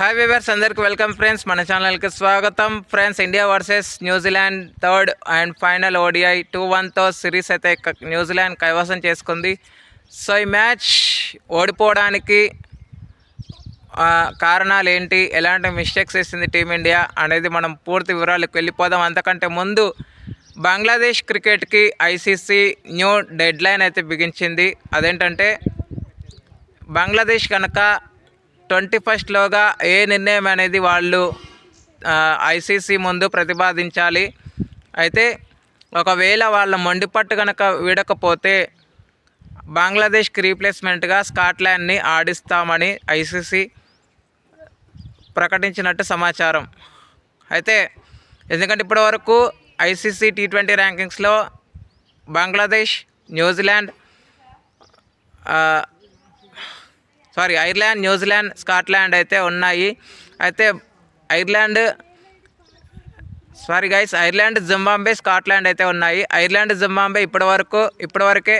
Hi viewers అందరికి welcome friends మన ఛానల్కి స్వాగతం. Friends India versus New Zealand third and final ODI two వన్తో series అయితే న్యూజిలాండ్ కైవసం చేసుకుంది. సో ఈ మ్యాచ్ ఓడిపోవడానికి కారణాలు ఏంటి ఎలాంటి మిస్టేక్స్ వేసింది టీమిండియా అనేది మనం పూర్తి వివరాలకు వెళ్ళిపోదాం. అంతకంటే ముందు బంగ్లాదేశ్ క్రికెట్కి ఐసీసీ న్యూ డెడ్ లైన్ అయితే బిగించింది. అదేంటంటే బంగ్లాదేశ్ కనుక ట్వంటీ ఫస్ట్లోగా ఏ నిర్ణయం అనేది వాళ్ళు ఐసీసీ ముందు ప్రతిపాదించాలి. అయితే ఒకవేళ వాళ్ళ మొండిపట్టు కనుక వీడకపోతే బంగ్లాదేశ్కి రీప్లేస్మెంట్గా స్కాట్లాండ్ని ఆడిస్తామని ఐసీసీ ప్రకటించినట్టు సమాచారం. అయితే ఎందుకంటే ఇప్పటి వరకు ICC T twenty ర్యాంకింగ్స్లో Bangladesh New Zealand sorry Ireland New Zealand Scotland అయితే ఉన్నాయి. అయితే Ireland sorry guys Ireland Zimbabwe Scotland అయితే ఉన్నాయి. ఐర్లాండ్ జింబాంబే ఇప్పటివరకు ఇప్పటివరకే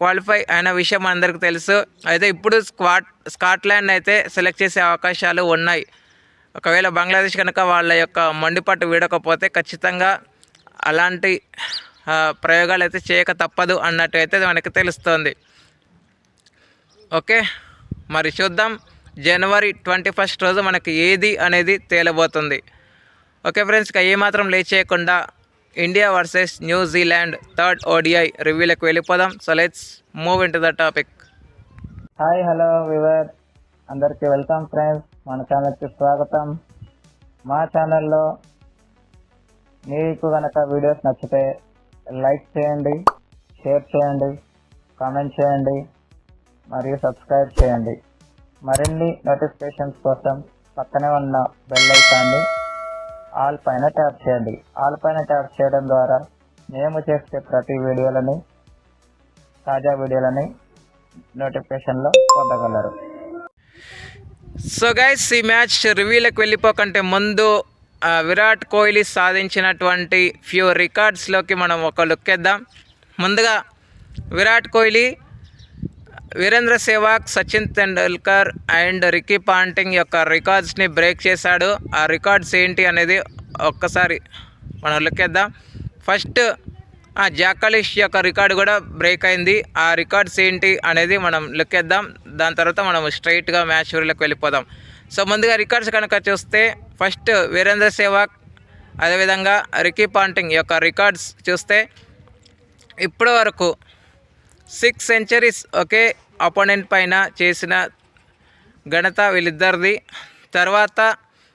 క్వాలిఫై అయిన విషయం అందరికీ తెలుసు. అయితే ఇప్పుడు స్క్వాట్ స్కాట్లాండ్ అయితే సెలెక్ట్ చేసే అవకాశాలు ఉన్నాయి. ఒకవేళ బంగ్లాదేశ్ కనుక వాళ్ళ యొక్క మండిపట్టు వీడకపోతే ఖచ్చితంగా అలాంటి ప్రయోగాలు అయితే చేయక తప్పదు అన్నట్టు అయితే మనకి తెలుస్తుంది. ఓకే మరి చూద్దాం. జనవరి ట్వంటీ ఫస్ట్ రోజు మనకి ఏది అనేది తేలబోతుంది. ఓకే ఫ్రెండ్స్ ఇక ఏమాత్రం లేట్ చేయకుండా India versus New Zealand third ODI రివ్యూలకు వెళ్ళిపోదాం. So let's move into the topic hi hello viewer అందరికీ వెల్కమ్ ఫ్రెండ్స్. మన ఛానల్కి స్వాగతం. మా ఛానల్లో మీకు కనుక వీడియోస్ నచ్చితే లైక్ చేయండి షేర్ చేయండి కామెంట్ చేయండి. మరియు సబ్స్క్రైబ్ చేయండి. మరిన్ని నోటిఫికేషన్స్ కోసం పక్కనే ఉన్న బెల్ ఐకాన్ని ఆల్ పైన ట్యాప్ చేయండి. ఆల్ పైన ట్యాప్ చేయడం ద్వారా మేము చేసే ప్రతి వీడియోలని తాజా వీడియోలని నోటిఫికేషన్లో పొందగలరు. సో గైస్ ఈ మ్యాచ్ రివ్యూలకు వెళ్ళిపోకంటే ముందు విరాట్ కోహ్లీ సాధించినటువంటి ఫ్యూ రికార్డ్స్లోకి మనం ఒక లుక్ వేద్దాం. ముందుగా Virat Kohli Virender Sehwag Sachin Tendulkar and Ricky Ponting యొక్క రికార్డ్స్ని బ్రేక్ చేశాడు. ఆ రికార్డ్స్ ఏంటి అనేది ఒక్కసారి మనం లెక్కేద్దాం. ఫస్ట్ ఆ జాకలిష్ యొక్క రికార్డు కూడా బ్రేక్ అయింది. ఆ రికార్డ్స్ ఏంటి అనేది మనం లెక్కేద్దాం. దాని తర్వాత మనం స్ట్రైట్గా మ్యాచ్ ఊరిలోకి వెళ్ళిపోదాం. సో ముందుగా రికార్డ్స్ కనుక చూస్తే ఫస్ట్ వీరేంద్ర సెహ్వాగ్ అదేవిధంగా రికీ పాంటింగ్ యొక్క రికార్డ్స్ చూస్తే ఇప్పటి వరకు సిక్స్ సెంచరీస్ ఒకే అపోనెంట్ పైన చేసిన ఘనత వీళ్ళిద్దరిది. తర్వాత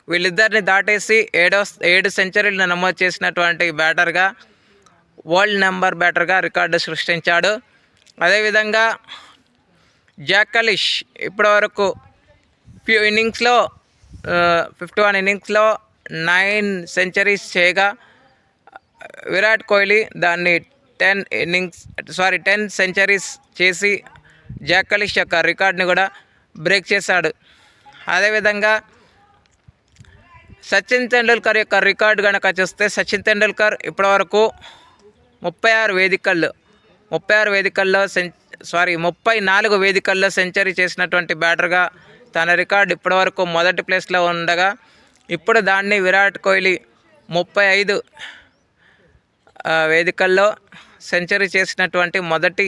వీళ్ళిద్దరిని దాటేసి ఏడో ఏడు సెంచరీలు నమోదు చేసినటువంటి బ్యాటర్గా వరల్డ్ నెంబర్ బ్యాటర్గా రికార్డు సృష్టించాడు. అదేవిధంగా జాకలిష్ ఇప్పటివరకు ఫ్యూ ఇన్నింగ్స్లో ఫిఫ్టీ వన్ ఇన్నింగ్స్లో నైన్ సెంచరీస్ చేయగా విరాట్ కోహ్లీ దాన్ని ten innings sorry ten centuries చేసి జాకలిష్ యొక్క రికార్డ్ని కూడా బ్రేక్ చేశాడు. అదేవిధంగా సచిన్ తెండూల్కర్ యొక్క రికార్డు కనుక చూస్తే సచిన్ తెండూల్కర్ ఇప్పటివరకు ముప్పై ఆరు వేదికల్లో ముప్పై ఆరు వేదికల్లో సెం సారీ ముప్పై నాలుగు వేదికల్లో సెంచరీ చేసినటువంటి బ్యాటర్గా తన రికార్డు ఇప్పటివరకు మొదటి ప్లేస్లో ఉండగా ఇప్పుడు దాన్ని విరాట్ కోహ్లీ ముప్పై ఐదు వేదికల్లో సెంచరీ చేసినటువంటి మొదటి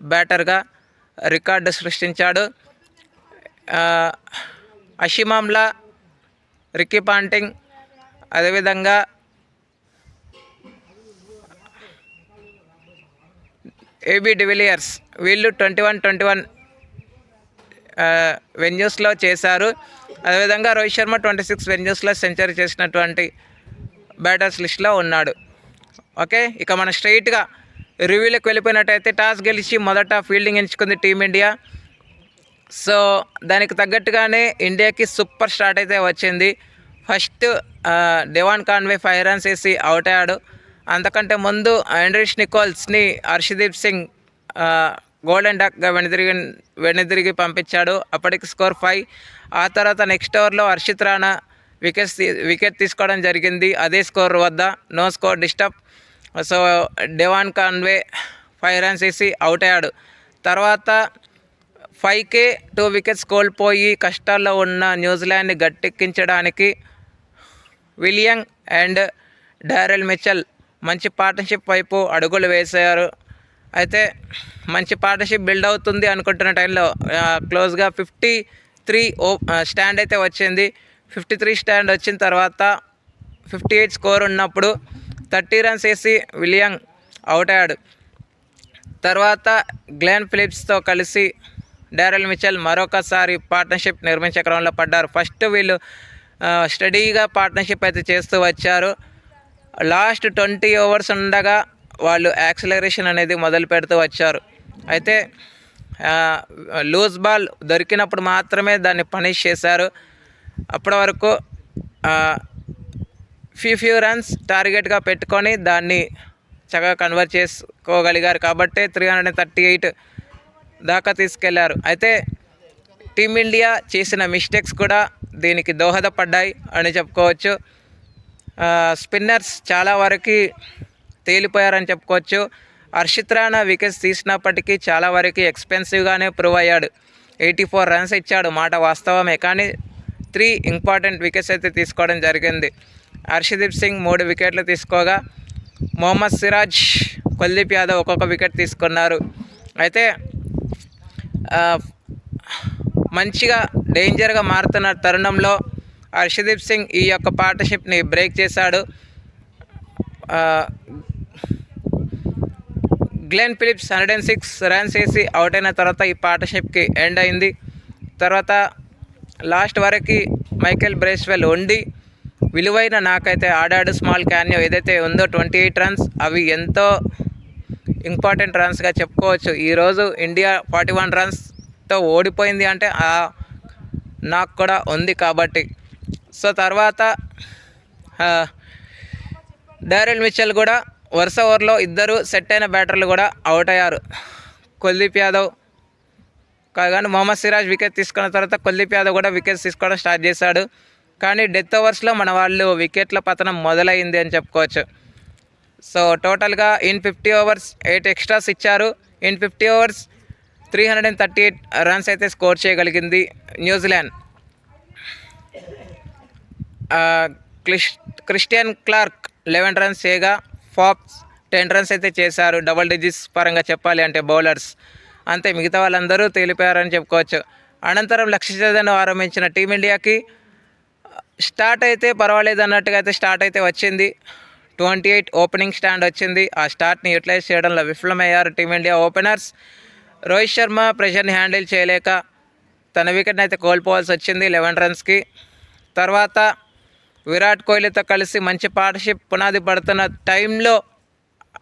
బ్యాటర్గా రికార్డు సృష్టించాడు. అషిమామ్లా రికీ పాంటింగ్ అదేవిధంగా ఏబీ డివిలియర్స్ వీళ్ళు ట్వంటీ వన్ ట్వంటీ వన్ వెన్యూస్లో చేశారు. అదేవిధంగా రోహిత్ శర్మ ట్వంటీ సిక్స్ వెన్యూస్లో సెంచరీ చేసినటువంటి బ్యాటర్స్ లిస్ట్లో ఉన్నాడు. ఓకే? ఇక మన స్ట్రైట్గా రివ్యూలోకి వెళ్ళిపోయినట్టయితే టాస్ గెలిచి మొదట ఫీల్డింగ్ ఎంచుకుంది టీమిండియా సో దానికి తగ్గట్టుగానే ఇండియాకి సూపర్ స్టార్ట్ అయితే వచ్చింది. First Devon Conway five runs వేసి అవుట్ అయ్యాడు. అంతకంటే ముందు ఆండ్రిష్ నికోల్స్ని హర్షదీప్ సింగ్ గోల్డెన్ డక్గా వెనుదిరిగి వెనుదిరిగి పంపించాడు. అప్పటికి స్కోర్ ఫైవ్ ఆ తర్వాత నెక్స్ట్ ఓవర్లో హర్షిత్ రాణా వికెట్ వికెట్ తీసుకోవడం జరిగింది. అదే స్కోర్ వద్ద. No score disturb so Devon Conway five runs వేసి అవుట్ అయ్యాడు. తర్వాత ఫైవ్కే టూ వికెట్స్ కోల్పోయి కష్టాల్లో ఉన్న న్యూజిలాండ్ని గట్టెక్కించడానికి విలియం అండ్ డారెల్ మిచెల్ మంచి పార్ట్నర్షిప్ వైపు అడుగులు వేశారు. అయితే మంచి పార్ట్నర్షిప్ బిల్డ్ అవుతుంది అనుకుంటున్న టైంలో క్లోజ్గా ఫిఫ్టీ త్రీ ఓ స్టాండ్ అయితే వచ్చింది. ఫిఫ్టీ త్రీ స్టాండ్ వచ్చిన తర్వాత ఫిఫ్టీ ఎయిట్ స్కోర్ ఉన్నప్పుడు థర్టీ రన్స్ వేసి విలియం అవుట్ అయ్యాడు. తర్వాత గ్లెన్ ఫిలిప్స్తో కలిసి డారెల్ మిచెల్ మరొకసారి పార్ట్నర్షిప్ నిర్మించే క్రమంలో పడ్డారు. ఫస్ట్ వీళ్ళు స్టడీగా పార్ట్నర్షిప్ అయితే చేస్తూ వచ్చారు. లాస్ట్ ట్వంటీ ఓవర్స్ ఉండగా వాళ్ళు యాక్సిలరేషన్ అనేది మొదలు పెడుతూ వచ్చారు. అయితే లూజ్ బాల్ దొరికినప్పుడు మాత్రమే దాన్ని పనిష్ చేశారు. అప్పటి వరకు ఫ్యూ ఫ్యూ రన్స్ టార్గెట్గా పెట్టుకొని దాన్ని చక్కగా కన్వర్ట్ చేసుకోగలిగారు. కాబట్టి త్రీ హండ్రెడ్ థర్టీ ఎయిట్ దాకా తీసుకెళ్ళారు. అయితే టీమిండియా చేసిన మిస్టేక్స్ కూడా దీనికి దోహదపడ్డాయి అని చెప్పుకోవచ్చు. స్పిన్నర్స్ చాలా వరకు తేలిపోయారని చెప్పుకోవచ్చు. హర్షిత్ రాణా వికెట్స్ తీసినప్పటికీ చాలా వరకు ఎక్స్పెన్సివ్గానే ప్రూవ్ అయ్యాడు. ఎయిటీ ఫోర్ రన్స్ ఇచ్చాడు. మాట వాస్తవమే. కానీ త్రీ ఇంపార్టెంట్ వికెట్స్ అయితే తీసుకోవడం జరిగింది. హర్షదీప్ సింగ్ మూడు వికెట్లు తీసుకోగా మొహమ్మద్ సిరాజ్ కుల్దీప్ యాదవ్ ఒక్కొక్క వికెట్ తీసుకున్నారు. అయితే మంచిగా డేంజర్గా మారుతున్న తరుణంలో హర్షదీప్ సింగ్ ఈ యొక్క పార్ట్నర్షిప్ని బ్రేక్ చేశాడు. Glenn Phillips hundred and six runs వేసి అవుట్ అయిన తర్వాత ఈ పార్ట్నర్షిప్కి ఎండ్ అయింది. తర్వాత లాస్ట్ వరకు మైకేల్ బ్రేస్వెల్ ఉండి విలువైన నాకైతే ఆడాడు స్మాల్ క్యాన్యో ఏదైతే ఉందో ట్వంటీ ఎయిట్ రన్స్ అవి ఎంతో ఇంపార్టెంట్ రన్స్గా చెప్పుకోవచ్చు. ఈరోజు ఇండియా ఫార్టీ వన్ రన్స్తో ఓడిపోయింది అంటే నాకు కూడా ఉంది కాబట్టి. సో తర్వాత డారెల్ మిచెల్ కూడా వరుస ఓవర్లో ఇద్దరు సెట్ అయిన బ్యాటర్లు కూడా అవుట్ అయ్యారు. కుల్దీప్ యాదవ్ కాగానే మొహమ్మద్ సిరాజ్ వికెట్ తీసుకున్న తర్వాత కుల్దీప్ యాదవ్ కూడా వికెట్స్ తీసుకోవడం స్టార్ట్ చేశాడు. కానీ డెత్ ఓవర్స్లో మన వాళ్ళు వికెట్ల పతనం మొదలైంది అని చెప్పుకోవచ్చు. సో టోటల్గా in fifty overs eight extras ఇచ్చారు. In fifty overs three hundred and thirty eight runs అయితే స్కోర్ చేయగలిగింది న్యూజిలాండ్. క్లిష్ క్రిస్టియన్ క్లార్క్ లెవెన్ రన్స్ చేయగా ఫాప్స్ టెన్ రన్స్ అయితే చేశారు. డబల్ డిజిట్స్ పరంగా చెప్పాలి అంటే బౌలర్స్. అంతే మిగతా వాళ్ళందరూ తేలిపోయారని చెప్పుకోవచ్చు. అనంతరం లక్ష్య చేదను ఆరంభించిన టీమిండియాకి స్టార్ట్ అయితే పర్వాలేదు అన్నట్టుగా అయితే స్టార్ట్ అయితే వచ్చింది. ట్వంటీ ఎయిట్ ఓపెనింగ్ స్టాండ్ వచ్చింది. ఆ స్టార్ట్ని యూటిలైజ్ చేయడంలో విఫలమయ్యారు team India openers. Rohit Sharma ప్రెషర్ని handle చేయలేక తన వికెట్ని అయితే కోల్పోవాల్సి వచ్చింది లెవెన్ రన్స్కి. తర్వాత విరాట్ కోహ్లీతో కలిసి మంచి పార్ట్నర్షిప్ పునాది పడుతున్న టైంలో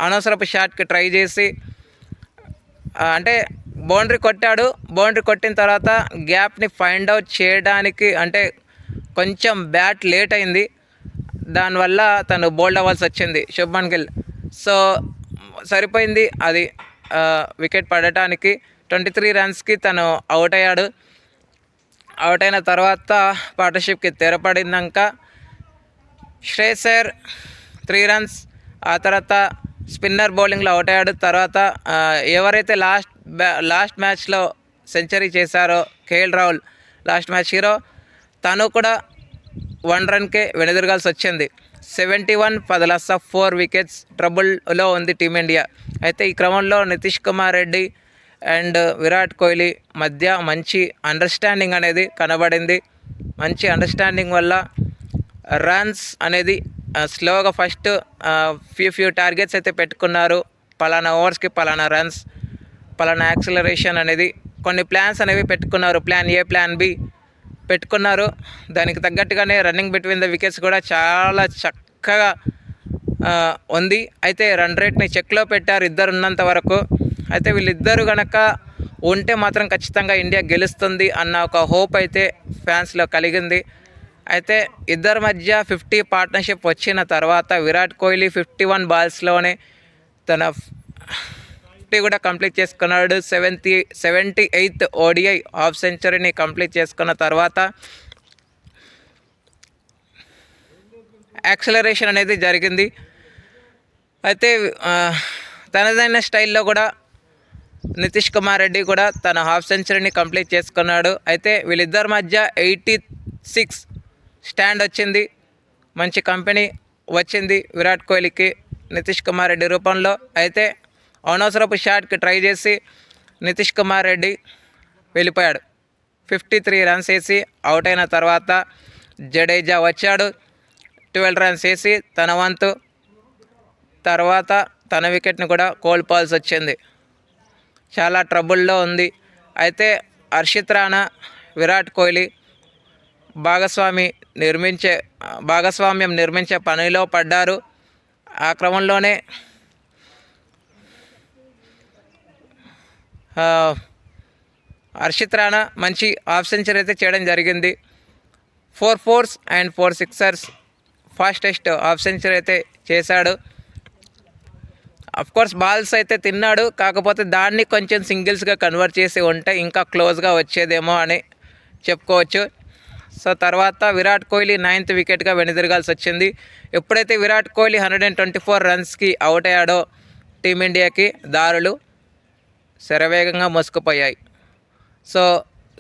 అనవసరపు షాట్కి ట్రై చేసి అంటే బౌండరీ కొట్టాడు. బౌండరీ కొట్టిన తర్వాత గ్యాప్ని ఫైండ్ అవుట్ చేయడానికి అంటే కొంచెం బ్యాట్ లేట్ అయింది. దానివల్ల తను బోల్డ్ అవ్వాల్సి వచ్చింది శుభ్మన్ గిల్. సో సరిపోయింది అది వికెట్ పడటానికి. ట్వంటీ త్రీ రన్స్కి తను అవుట్ అయ్యాడు. అవుట్ అయిన తర్వాత పార్ట్నర్షిప్కి తెరపడినాక శ్రేయసర్ త్రీ రన్స్ ఆ తర్వాత స్పిన్నర్ బౌలింగ్లో అవుట్ అయ్యాడు. తర్వాత ఎవరైతే లాస్ట్ బ్యా లాస్ట్ మ్యాచ్లో సెంచరీ చేశారో KL Rahul last match hero తను కూడా వన్ రన్కే వెనుదిరగాల్సి వచ్చింది. సెవెంటీ వన్ పదలస ఫోర్ వికెట్స్ ట్రబుల్లో ఉంది టీమిండియా. అయితే ఈ క్రమంలో నితీష్ కుమార్ రెడ్డి అండ్ విరాట్ కోహ్లీ మధ్య మంచి అండర్స్టాండింగ్ అనేది కనబడింది. మంచి అండర్స్టాండింగ్ వల్ల రన్స్ అనేది స్లోగా ఫస్ట్ ఫ్యూ ఫ్యూ టార్గెట్స్ అయితే పెట్టుకున్నారు. పలానా ఓవర్స్కి పలానా రన్స్ పలానా యాక్సిలరేషన్ అనేది కొన్ని ప్లాన్స్ అనేవి పెట్టుకున్నారు. ప్లాన్ ఏ ప్లాన్ బి పెట్టుకున్నారు. దానికి తగ్గట్టుగానే రన్నింగ్ బిట్వీన్ ద వికెట్స్ కూడా చాలా చక్కగా ఉంది. అయితే రన్ రేట్ని చెక్లో పెట్టారు ఇద్దరు ఉన్నంత వరకు. అయితే వీళ్ళిద్దరు గనక ఉంటే మాత్రం ఖచ్చితంగా ఇండియా గెలుస్తుంది అన్న ఒక హోప్ అయితే ఫ్యాన్స్లో కలిగింది. అయితే ఇద్దరి మధ్య ఫిఫ్టీ పార్ట్నర్షిప్ వచ్చిన తర్వాత విరాట్ కోహ్లీ ఫిఫ్టీ వన్ బాల్స్లోనే తన ఫిఫ్టీ కూడా కంప్లీట్ చేసుకున్నాడు. Seventy seventy eighth ODI half సెంచరీని complete చేసుకున్న తర్వాత యాక్సలరేషన్ అనేది జరిగింది. అయితే తనదైన స్టైల్లో కూడా నితీష్ కుమార్ రెడ్డి కూడా తన హాఫ్ సెంచరీని కంప్లీట్ చేసుకున్నాడు. అయితే వీళ్ళిద్దరి మధ్య ఎయిటీ సిక్స్ స్టాండ్ వచ్చింది. మంచి కంపెనీ వచ్చింది. విరాట్ కోహ్లీకి నితీష్ కుమార్ రెడ్డి రూపంలో. అయితే అనవసరపు షాట్కి ట్రై చేసి నితీష్ కుమార్ రెడ్డి వెళ్ళిపోయాడు. ఫిఫ్టీ త్రీ రన్స్ వేసి అవుట్ అయిన తర్వాత జడేజా వచ్చాడు. ట్వెల్వ్ రన్స్ వేసి తన వంతు. తర్వాత తన వికెట్ని కూడా కోల్పోవాల్సి వచ్చింది. చాలా ట్రబుల్లో ఉంది. అయితే హర్షిత్ రాణా విరాట్ కోహ్లీ భాగస్వామి నిర్మించే భాగస్వామ్యం నిర్మించే పనిలో పడ్డారు. ఆ క్రమంలోనే హర్షిత్ రాణా మంచి హాఫ్ సెంచరీ అయితే చేయడం జరిగింది. Four fours and four sixers fastest half century అయితే చేశాడు. కోర్స్ బాల్స్ అయితే తిన్నాడు కాకపోతే దాన్ని కొంచెం సింగిల్స్గా కన్వర్ట్ చేసి ఉంటే ఇంకా క్లోజ్గా వచ్చేదేమో అని చెప్పుకోవచ్చు. సో తర్వాత విరాట్ కోహ్లీ నైన్త్ వికెట్గా వెనుదిరగాల్సి వచ్చింది. ఎప్పుడైతే Virat Kohli hundred and twenty four రన్స్కి out అయ్యాడో టీమిండియాకి దారులు. శరవేగంగా మోసుకుపోయాయి. So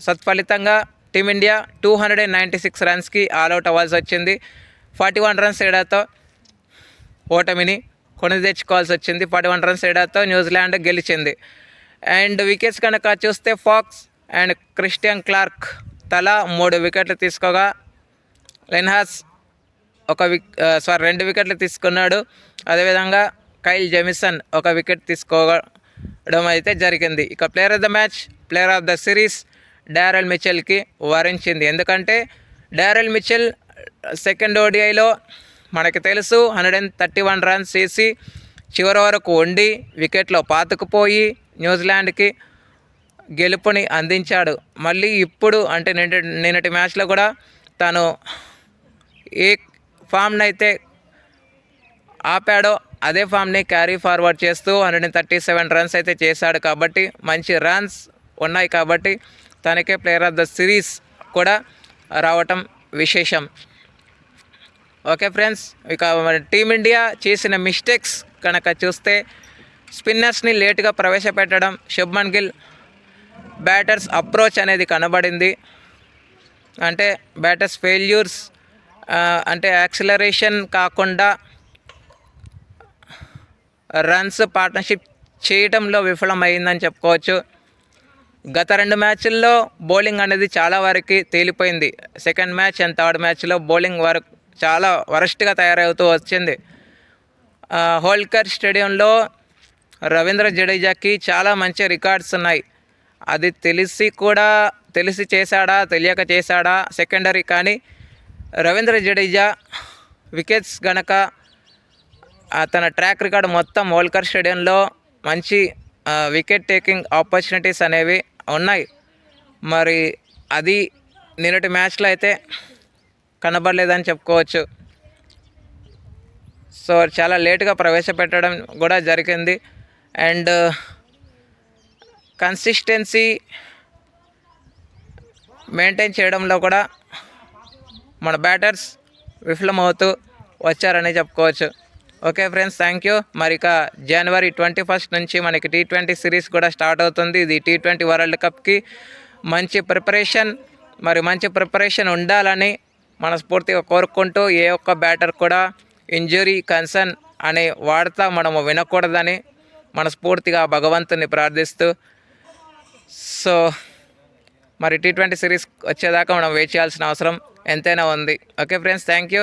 సత్ఫలితంగా team India two hundred and ninety six రన్స్కి all out అవ్వాల్సి వచ్చింది. ఫార్టీ వన్ రన్స్ ఏడాతో ఓటమిని కొని తెచ్చుకోవాల్సి వచ్చింది. ఫార్టీ వన్ రన్స్ ఏడాతో న్యూజిలాండ్ గెలిచింది. అండ్ వికెట్స్ కనుక చూస్తే ఫాక్స్ అండ్ క్రిస్టియన్ క్లార్క్ తలా మూడు వికెట్లు తీసుకోగా లెన్హాస్ ఒక విక్ సారీ రెండు వికెట్లు తీసుకున్నాడు. అదేవిధంగా కైల్ జెమిసన్ ఒక వికెట్ తీసుకోగా ఇవ్వడం అయితే జరిగింది. ఇక player of the match player of the series Daryl మిచెల్కి వరించింది. ఎందుకంటే డారెల్ మిచెల్ సెకండ్ ఓడిఐలో మనకి తెలుసు hundred and thirty one runs చేసి చివరి వరకు వండి వికెట్లో పాతుకుపోయి న్యూజిలాండ్కి గెలుపుని అందించాడు. మళ్ళీ ఇప్పుడు అంటే నిన్నటి నిన్నటి మ్యాచ్లో కూడా తను ఏ ఫామ్ని అయితే ఆపాడో అదే ఫామ్ని క్యారీ ఫార్వర్డ్ చేస్తూ hundred and thirty seven runs అయితే చేశాడు కాబట్టి మంచి రన్స్ ఉన్నాయి కాబట్టి తనకే ప్లేయర్ ఆఫ్ ద సిరీస్ కూడా రావటం విశేషం. ఓకే ఫ్రెండ్స్ ఇక టీమిండియా చేసిన మిస్టేక్స్ కనుక చూస్తే స్పిన్నర్స్ని లేటుగా ప్రవేశపెట్టడం శుభ్మన్ గిల్ బ్యాటర్స్ అప్రోచ్ అనేది కనబడింది. అంటే బ్యాటర్స్ ఫెయిల్యూర్స్ అంటే యాక్సిలరేషన్ కాకుండా రన్స్ పార్ట్నర్షిప్ చేయటంలో విఫలమైందని చెప్పుకోవచ్చు. గత రెండు మ్యాచ్ల్లో బౌలింగ్ అనేది చాలా వరకు తేలిపోయింది. సెకండ్ మ్యాచ్ అండ్ థర్డ్ మ్యాచ్లో బౌలింగ్ వరకు చాలా వరస్ట్గా తయారవుతూ వచ్చింది. హోల్కర్ స్టేడియంలో రవీంద్ర జడేజాకి చాలా మంచి రికార్డ్స్ ఉన్నాయి. అది తెలిసి కూడా తెలిసి చేశాడా తెలియక చేశాడా సెకండరీ కానీ రవీంద్ర జడేజా వికెట్స్ గనక తన ట్రాక్ రికార్డ్ మొత్తం హోల్కర్ స్టేడియంలో మంచి వికెట్ టేకింగ్ ఆపర్చునిటీస్ అనేవి ఉన్నాయి. మరి అది నిన్నటి మ్యాచ్లో అయితే కనబడలేదని చెప్పుకోవచ్చు. సో చాలా లేటుగా ప్రవేశపెట్టడం కూడా జరిగింది. అండ్ కన్సిస్టెన్సీ మెయింటైన్ చేయడంలో కూడా మన బ్యాటర్స్ విఫలమవుతూ వచ్చారని చెప్పుకోవచ్చు. ఓకే ఫ్రెండ్స్ థ్యాంక్ యూ మరి ఇక జనవరి ట్వంటీ ఫస్ట్ నుంచి మనకి టీ ట్వంటీ సిరీస్ కూడా స్టార్ట్ అవుతుంది. ఇది టీ ట్వంటీ వరల్డ్ కప్కి మంచి ప్రిపరేషన్ మరి మంచి ప్రిపరేషన్ ఉండాలని మనస్ఫూర్తిగా కోరుకుంటూ ఏ ఒక్క బ్యాటర్ కూడా ఇంజురీ కన్సర్న్ అనే వార్త మనము వినకూడదని మనస్ఫూర్తిగా భగవంతుని ప్రార్థిస్తూ సో మరి టీ ట్వంటీ సిరీస్ వచ్చేదాకా మనం వెయిట్ చేయాల్సిన అవసరం ఎంతైనా ఉంది. Okay friends thank you